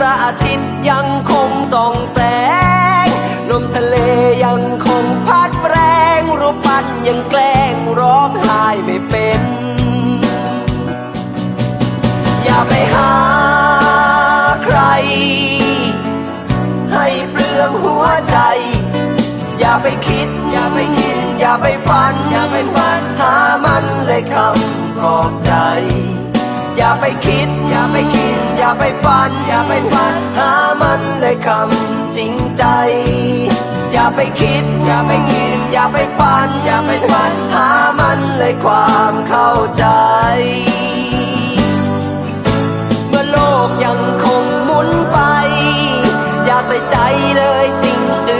พระอาทิตย์ยังคงส่องแสง ลมทะเลยังคงพัดแรง รูปปั้นยังแกล้งร้องไห้ไม่เป็น อย่าไปหาใคร ให้เปลืองหัวใจ อย่าไปคิด อย่าไปคิด อย่าไปฝัน อย่าไปฝัน หามันเลยคำปลอบใจ อย่าไปคิด อย่าไปคิดาไปฝัน อย่าไปฝัน หามันเลยคำจริงใจ อย่าไปคิด อย่าไปคิด อย่าไปฝัน อย่าไปฝัน หามันเลยความเข้าใจ เมื่อโลกยังคงหมุนไป อย่าใส่ใจเลยสิ่งอื่น